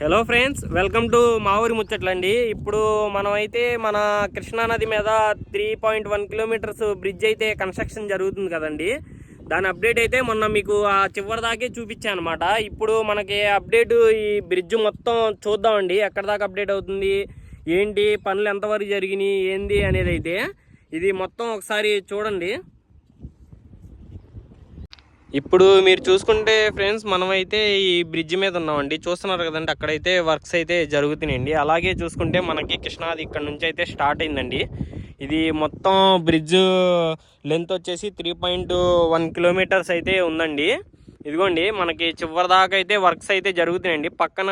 Hello friends welcome to మా ఊరి ముచ్చట్లండి ఇప్పుడు మనమైతే మన కృష్ణానది మీద three point one kilometers bridge అయితే కన్స్ట్రక్షన్ జరుగుతుంది కదండి దాని అప్డేట్ అయితే మొన్న మీకు ఆ చివరి దాకే చూపించాను అనమాట ఇప్పుడు మనకి అప్డేట్ ఈ బ్రిడ్జ్ మొత్తం చూద్దామండి ఎక్కడ దాకా అప్డేట్ అవుతుంది ఏంటి పనులు ఎంతవరకు జరిగినాయి? ఏంది అనేది అయితే ఇది మొత్తం ఒకసారి చూడండి. ఇప్పుడు మీరు చూసుకుంటే ఫ్రెండ్స్ మనమైతే ఈ బ్రిడ్జ్ మీద ఉన్నామండి. చూస్తున్నారు కదండి అక్కడైతే వర్క్స్ అయితే జరుగుతున్నాయండి. అలాగే చూసుకుంటే మనకి కృష్ణాది ఇక్కడ నుంచి అయితే స్టార్ట్ అయిందండి. ఇది మొత్తం బ్రిడ్జ్ లెంత్ వచ్చేసి త్రీ పాయింట్ వన్ కిలోమీటర్స్ అయితే ఉందండి. ఇదిగోండి మనకి చివరిదాకా అయితే వర్క్స్ అయితే జరుగుతున్నాయండి. పక్కన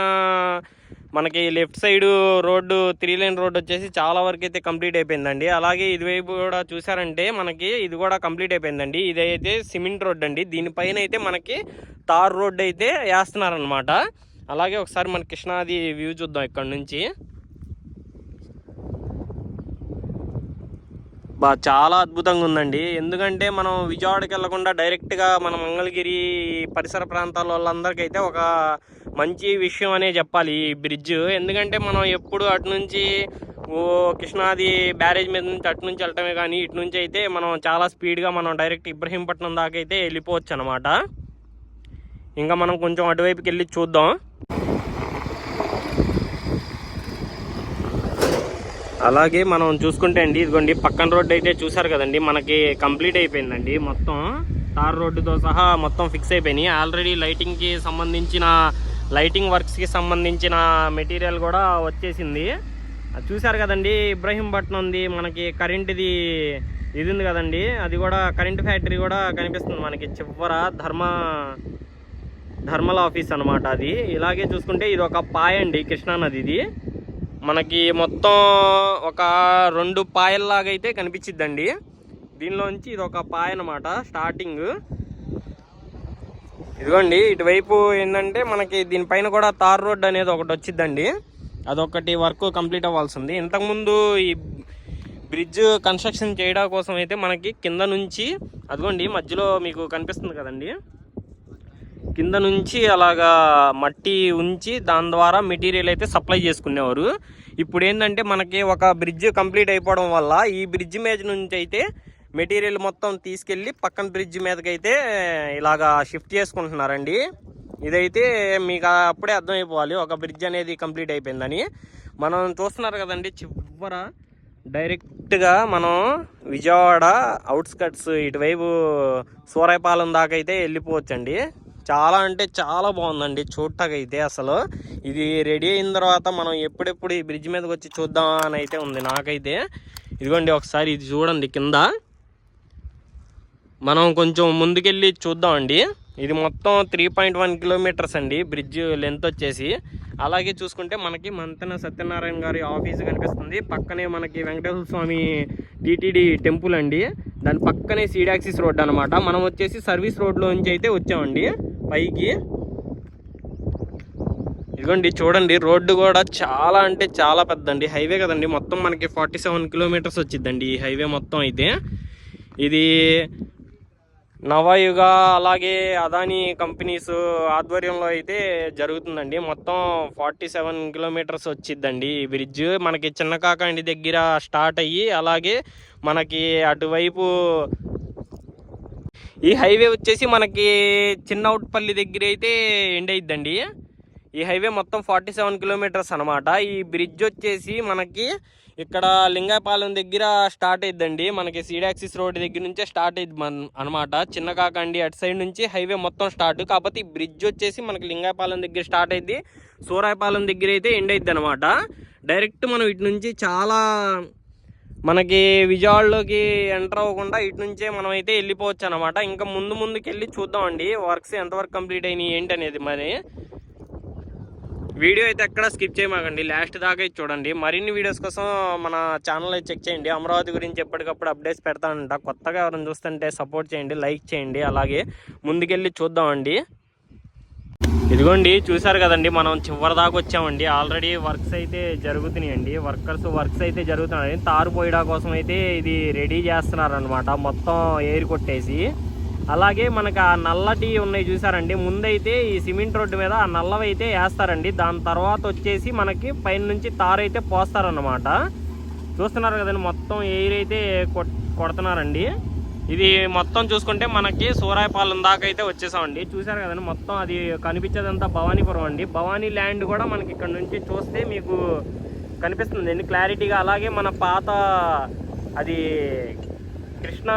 మనకి left side road three line road వచ్చేసి చాలా వరకు అయితే కంప్లీట్ అయిపోయిందండి. అలాగే ఇటువైపు కూడా చూసారంటే మనకి ఇది కూడా కంప్లీట్ అయిపోయిందండి. ఇదైతే సిమెంట్ రోడ్ అండి. దీనిపైన అయితే మనకి తార్ రోడ్ అయితే వేస్తున్నారనమాట అలాగే ఒకసారి మన కృష్ణాది వ్యూ చూద్దాం ఇక్కడ నుంచి. బా చాలా అద్భుతంగా ఉందండి. ఎందుకంటే మనం విజయవాడకి వెళ్ళకుండా డైరెక్ట్గా మన మంగళగిరి పరిసర ప్రాంతాల వాళ్ళందరికీ అయితే ఒక మంచి విషయం అనే చెప్పాలి ఈ బ్రిడ్జ్ ఎందుకంటే మనం ఎప్పుడు అటు నుంచి ఓ కృష్ణాది బ్యారేజ్ మీద నుంచి అటు నుంచి వెళ్ళటమే కానీ ఇటు నుంచి అయితే మనం చాలా స్పీడ్గా మనం డైరెక్ట్ ఇబ్రహీంపట్నం దాకా అయితే వెళ్ళిపోవచ్చు అనమాట ఇంకా మనం కొంచెం అటువైపుకి వెళ్ళి చూద్దాం. అలాగే మనం చూసుకుంటే అండి ఇదిగోండి పక్కన రోడ్డు అయితే చూసారు కదండి మనకి కంప్లీట్ అయిపోయిందండి మొత్తం. తార్ రోడ్డుతో సహా మొత్తం ఫిక్స్ అయిపోయినాయి. ఆల్రెడీ లైటింగ్కి సంబంధించిన లైటింగ్ వర్క్స్కి సంబంధించిన మెటీరియల్ కూడా వచ్చేసింది. అది చూసారు కదండి ఇబ్రహీంపట్నం ఉంది మనకి కరెంటుది ఇది ఉంది కదండి. అది కూడా కరెంట్ ఫ్యాక్టరీ కూడా కనిపిస్తుంది మనకి చివర ధర్మ ధర్మల ఆఫీస్ అనమాట అది. ఇలాగే చూసుకుంటే ఇది ఒక పాయ అండి కృష్ణానది ఇది. మనకి మొత్తం ఒక రెండు పాయల్లాగా అయితే కనిపించిద్దండి. దీనిలోంచి ఇది ఒక పాయ అనమాట స్టార్టింగ్. ఇదిగోండి ఇటువైపు ఏంటంటే మనకి దీనిపైన కూడా తార్ రోడ్ అనేది ఒకటి వచ్చిద్దండి. అదొకటి వర్క్ కంప్లీట్ అవ్వాల్సి ఉంది ఇంతకుముందు ఈ బ్రిడ్జ్ కన్స్ట్రక్షన్ చేయడం కోసం అయితే మనకి కింద నుంచి అదిగోండి మధ్యలో మీకు కనిపిస్తుంది కదండి. కింద నుంచి అలాగా మట్టి ఉంచి దాని ద్వారా మెటీరియల్ అయితే సప్లై చేసుకునేవారు. ఇప్పుడు ఏంటంటే మనకి ఒక బ్రిడ్జ్ కంప్లీట్ అయిపోవడం వల్ల ఈ బ్రిడ్జ్ మీద నుంచి అయితే మెటీరియల్ మొత్తం తీసుకెళ్ళి పక్కన బ్రిడ్జ్ మీదకి అయితే ఇలాగా షిఫ్ట్ చేసుకుంటున్నారండి. ఇదైతే మీకు అప్పుడే అర్థమైపోవాలి. ఒక బ్రిడ్జ్ అనేది కంప్లీట్ అయిపోయిందని. మనం చూస్తున్నారు కదండి చివర డైరెక్ట్గా మనం విజయవాడ అవుట్స్కట్స్ ఇటువైపు సూరాయపాలెం దాకా అయితే వెళ్ళిపోవచ్చండి. చాలా అంటే చాలా బాగుందండి చూడటాకైతే అసలు. ఇది రెడీ అయిన తర్వాత మనం ఎప్పుడెప్పుడు ఈ బ్రిడ్జ్ మీదకి వచ్చి చూద్దాం అని అయితే ఉంది నాకైతే. ఇదిగోండి ఒకసారి ఇది చూడండి కింద. మనం కొంచెం ముందుకెళ్ళి చూద్దామండి. ఇది మొత్తం త్రీ పాయింట్ వన్ కిలోమీటర్స్ అండి. బ్రిడ్జ్ లెంత్ వచ్చేసి. అలాగే చూసుకుంటే మనకి మంతెన సత్యనారాయణ గారి ఆఫీస్ కనిపిస్తుంది. పక్కనే మనకి వెంకటేశ్వర స్వామి టీటీడీ టెంపుల్ అండి. దాని పక్కనే సీడాక్సిస్ రోడ్ అనమాట మనం వచ్చేసి సర్వీస్ రోడ్లో నుంచి అయితే వచ్చామండి. పైకి. ఇదిగోండి చూడండి రోడ్డు కూడా చాలా అంటే చాలా పెద్దండి హైవే కదండి. మొత్తం మనకి ఫార్టీ సెవెన్ కిలోమీటర్స్ వచ్చిందండి ఈ హైవే మొత్తం అయితే. ఇది నవయుగ అలాగే అదానీ కంపెనీస్ ఆధ్వర్యంలో అయితే జరుగుతుందండి. మొత్తం ఫార్టీ సెవెన్ కిలోమీటర్స్ వచ్చిద్దండి ఈ బ్రిడ్జ్. మనకి చిన్న కాకండి దగ్గర స్టార్ట్ అయ్యి అలాగే మనకి అటువైపు ఈ హైవే వచ్చేసి మనకి చిన్నవుట్పల్లి దగ్గర అయితే ఎండ్ అయిద్దండి. ఈ హైవే మొత్తం ఫార్టీ సెవెన్ కిలోమీటర్స్ అనమాట ఈ బ్రిడ్జ్ వచ్చేసి మనకి ఇక్కడ లింగాయపాలెం దగ్గర స్టార్ట్ అయిద్దండి. మనకి సీడాక్సిస్ రోడ్ దగ్గర నుంచే స్టార్ట్ అయింది మన అనమాట చిన్న కాకండి అటు సైడ్ నుంచి హైవే మొత్తం స్టార్ట్. కాకపోతే ఈ బ్రిడ్జ్ వచ్చేసి మనకి లింగాయపాలెం దగ్గర స్టార్ట్ అయింది సూరాయపాలెం దగ్గర అయితే ఎండ్ అయింది అనమాట డైరెక్ట్ మనం ఇటు నుంచి చాలా మనకి విజయవాడలోకి ఎంటర్ అవ్వకుండా ఇటు నుంచే మనం అయితే వెళ్ళిపోవచ్చు అనమాట ఇంకా ముందు ముందుకు వెళ్ళి చూద్దామండి. వర్క్స్ ఎంతవరకు కంప్లీట్ అయినాయి ఏంటి అనేది మరి. వీడియో అయితే ఎక్కడ స్కిప్ చేయమాకండి. లాస్ట్ దాకా చూడండి. మరిన్ని వీడియోస్ కోసం మన ఛానల్ అయితే చెక్ చేయండి. అమరావతి గురించి ఎప్పటికప్పుడు అప్డేట్స్ పెడతానంట. కొత్తగా ఎవరైనా చూస్తుంటే సపోర్ట్ చేయండి లైక్ చేయండి. అలాగే ముందుకెళ్ళి చూద్దామండి. ఇదిగోండి చూసారు కదండి మనం చివరి దాకా వచ్చామండి. ఆల్రెడీ వర్క్స్ అయితే జరుగుతున్నాయండి. వర్కర్స్ వర్క్స్ అయితే జరుగుతున్నాయి తారు పోయడా కోసం అయితే ఇది రెడీ చేస్తున్నారు అనమాట మొత్తం ఎయిర్ కొట్టేసి. అలాగే మనకు ఆ నల్లటి ఉన్నాయి చూసారండి. ముందైతే ఈ సిమెంట్ రోడ్డు మీద ఆ నల్లవి అయితే వేస్తారండి. దాని తర్వాత వచ్చేసి మనకి పైన నుంచి తారు అయితే పోస్తారన్నమాట. చూస్తున్నారు కదండి మొత్తం ఎయిర్ అయితే కొడుతున్నారండి. ఇది మొత్తం చూసుకుంటే మనకి సూరాయపాలెం దాకా అయితే వచ్చేసామండి. చూసారు కదండి మొత్తం అది కనిపించేదంతా భవానీపురం అండి. భవానీ ల్యాండ్ కూడా మనకి ఇక్కడ నుంచి చూస్తే మీకు కనిపిస్తుంది అండి. క్లారిటీగా అలాగే మన పాత అది కృష్ణా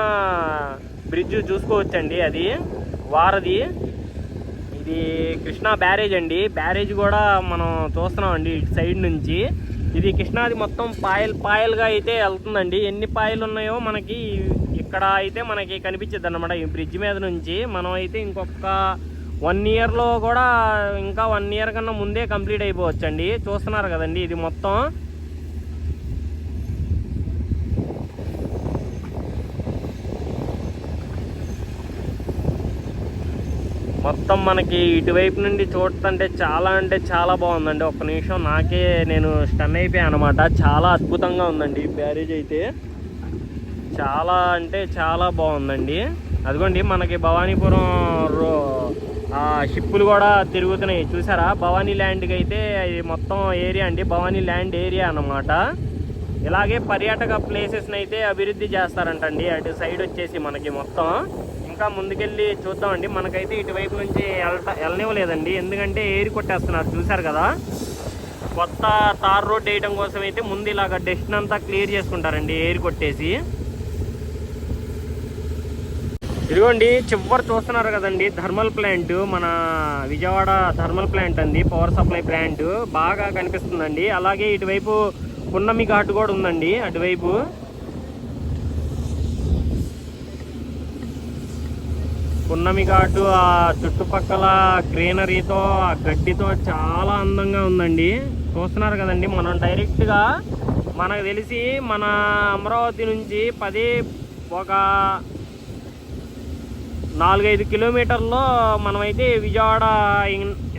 బ్రిడ్జ్ చూసుకోవచ్చండి అది వారది. ఇది కృష్ణా బ్యారేజ్ అండి. బ్యారేజ్ కూడా మనం చూస్తున్నామండి ఇటు సైడ్ నుంచి. ఇది కృష్ణాది మొత్తం పాయల్ పాయలుగా అయితే వెళ్తుందండి. ఎన్ని పాయలు ఉన్నాయో మనకి ఇక్కడ అయితే మనకి కనిపించదు అనమాట ఈ బ్రిడ్జ్ మీద నుంచి మనం అయితే ఇంకొక వన్ ఇయర్లో కూడా ఇంకా వన్ ఇయర్ కన్నా ముందే కంప్లీట్ అయిపోవచ్చండి. చూస్తున్నారు కదండి ఇది మొత్తం. మొత్తం మనకి ఇటువైపు నుండి చూడటంటే చాలా అంటే చాలా బాగుందండి. ఒక్క నిమిషం నాకే నేను స్టన్ అయిపోయాను అనమాట చాలా అద్భుతంగా ఉందండి బ్యారేజ్ అయితే. చాలా అంటే చాలా బాగుందండి. అదిగోండి మనకి భవానీపురం రో షిప్పులు కూడా తిరుగుతున్నాయి. చూసారా? భవానీ ల్యాండ్కి అయితే ఇది మొత్తం ఏరియా అండి. భవానీ ల్యాండ్ ఏరియా అన్నమాట. ఇలాగే పర్యాటక ప్లేసెస్ని అయితే అభివృద్ధి చేస్తారంటండి. అటు సైడ్ వచ్చేసి మనకి మొత్తం. ఇంకా ముందుకెళ్ళి చూద్దామండి. మనకైతే ఇటువైపు నుంచి వెళ్ళట వెళ్ళనివ్వలేదండి ఎందుకంటే ఏరి కొట్టేస్తున్నారు. చూసారు కదా? కొత్త తార్ రోడ్ వేయడం కోసం అయితే ముందు ఇలాగ డెస్ట్ అంతా క్లియర్ చేసుకుంటారండి ఏరి కొట్టేసి. ఇదిగోండి చివరి చూస్తున్నారు కదండి. థర్మల్ ప్లాంట్ మన విజయవాడ థర్మల్ ప్లాంట్ అండి. Power supply plant. బాగా కనిపిస్తుందండి. అలాగే ఇటువైపు పున్నమి ఘాట్ కూడా ఉందండి. అటువైపు పున్నమి ఘాటు ఆ చుట్టుపక్కల గ్రీనరీతో ఆ గడ్డితో చాలా అందంగా ఉందండి. చూస్తున్నారు కదండి మనం డైరెక్ట్గా మనకు తెలిసి మన అమరావతి నుంచి పది ఒక నాలుగైదు కిలోమీటర్లో మనమైతే విజయవాడ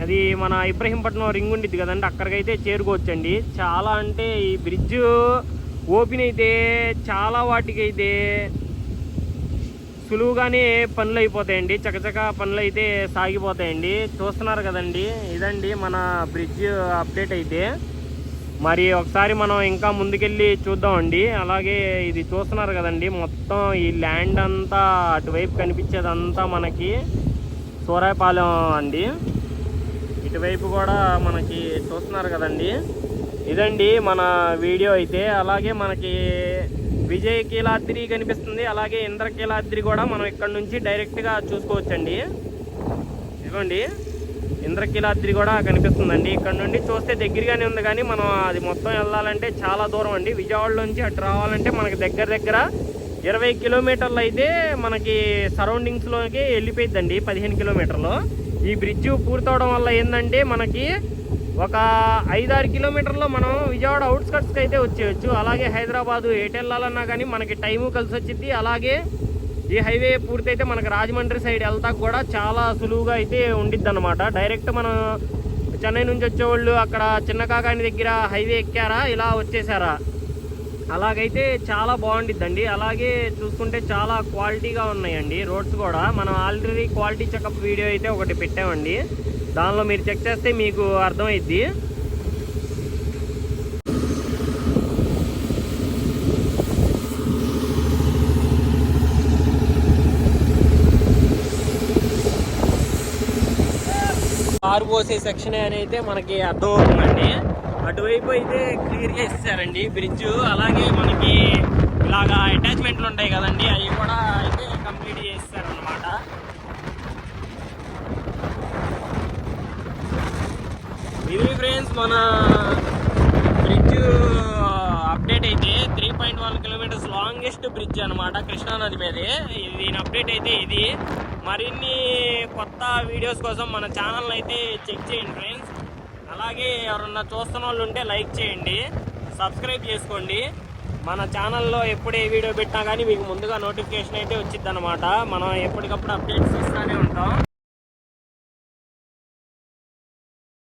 అది మన ఇబ్రహీంపట్నం రింగ్ ఉండిద్ది కదండి అక్కడికైతే చేరుకోవచ్చండి. చాలా అంటే ఈ బ్రిడ్జ్ ఓపెన్ అయితే చాలా వాటికైతే సులువుగానే పనులు అయిపోతాయండి చకచక పనులు అయితే సాగిపోతాయండి. చూస్తున్నారు కదండి. ఇదండి మన బ్రిడ్జ్ అప్డేట్ అయితే. మరి ఒకసారి మనం ఇంకా ముందుకెళ్ళి చూద్దామండి. అలాగే ఇది చూస్తున్నారు కదండి. మొత్తం ఈ ల్యాండ్ అంతా అటువైపు కనిపించేదంతా మనకి సూరాయపాలెం అండి. ఇటువైపు కూడా మనకి చూస్తున్నారు కదండి. ఇదండి మన వీడియో అయితే. అలాగే మనకి విజయ కీలాద్రి కనిపిస్తుంది. అలాగే ఇంద్రకీలాద్రి కూడా మనం ఇక్కడ నుంచి డైరెక్ట్గా చూసుకోవచ్చండి. ఇదిగోండి. ఇంద్రకీలాద్రి కూడా కనిపిస్తుందండి. ఇక్కడ నుండి చూస్తే దగ్గరగానే ఉంది కానీ మనం అది మొత్తం వెళ్ళాలంటే చాలా దూరం అండి. విజయవాడ నుంచి అటు రావాలంటే మనకి దగ్గర దగ్గర ఇరవై కిలోమీటర్లు అయితే మనకి సరౌండింగ్స్లోకి వెళ్ళిపోయిద్దండి పదిహేను కిలోమీటర్లు. ఈ బ్రిడ్జ్ పూర్తవడం వల్ల ఏంటంటే మనకి ఒక ఐదారు కిలోమీటర్లో మనం విజయవాడ అవుట్స్కట్స్కి అయితే వచ్చేయచ్చు. అలాగే హైదరాబాదు ఎటు వెళ్ళాలన్నా కానీ మనకి టైము కలిసి వచ్చింది అలాగే ఈ హైవే పూర్తయితే మనకి రాజమండ్రి సైడ్ వెళ్తా కూడా చాలా సులువుగా అయితే ఉండిద్ది అనమాట డైరెక్ట్ మనం చెన్నై నుంచి వచ్చేవాళ్ళు అక్కడ చిన్న కాకాని దగ్గర హైవే ఎక్కారా ఇలా వచ్చేసారా. అలాగైతే చాలా బాగుండిద్దండి. అలాగే చూసుకుంటే చాలా క్వాలిటీగా ఉన్నాయండి రోడ్స్ కూడా. మనం ఆల్రెడీ క్వాలిటీ చెకప్ వీడియో అయితే ఒకటి పెట్టామండి. దానిలో మీరు చెక్ చేస్తే మీకు అర్థమైద్ది. ఆరు పోసే సెక్షన్ అని అయితే మనకి అర్థం అవుతుందండి అటువైపు అయితే క్లియర్గా ఇస్తారండి బ్రిడ్జ్ అలాగే మనకి ఇలాగా అటాచ్మెంట్లు ఉంటాయి కదండి. అవి కూడా అయితే కంప్లీట్ చేస్తారనమాట ఇది ఫ్రెండ్స్ మన బ్రిడ్జ్ అప్డేట్ అయితే three point one kilometers longest bridge అనమాట కృష్ణానది మీదే. ఇది దీని అప్డేట్ అయితే ఇది. మరిన్ని కొత్త వీడియోస్ కోసం మన ఛానల్ అయితే చెక్ చేయండి ఫ్రెండ్స్ అలాగే ఎవరన్నా చూస్తున్న వాళ్ళు ఉంటే లైక్ చేయండి సబ్స్క్రైబ్ చేసుకోండి. మన ఛానల్లో ఎప్పుడు ఏ వీడియో పెట్టినా కానీ మీకు ముందుగా నోటిఫికేషన్ అయితే వచ్చిద్ది అనమాట మనం ఎప్పటికప్పుడు అప్డేట్స్ ఇస్తూనే ఉంటాం.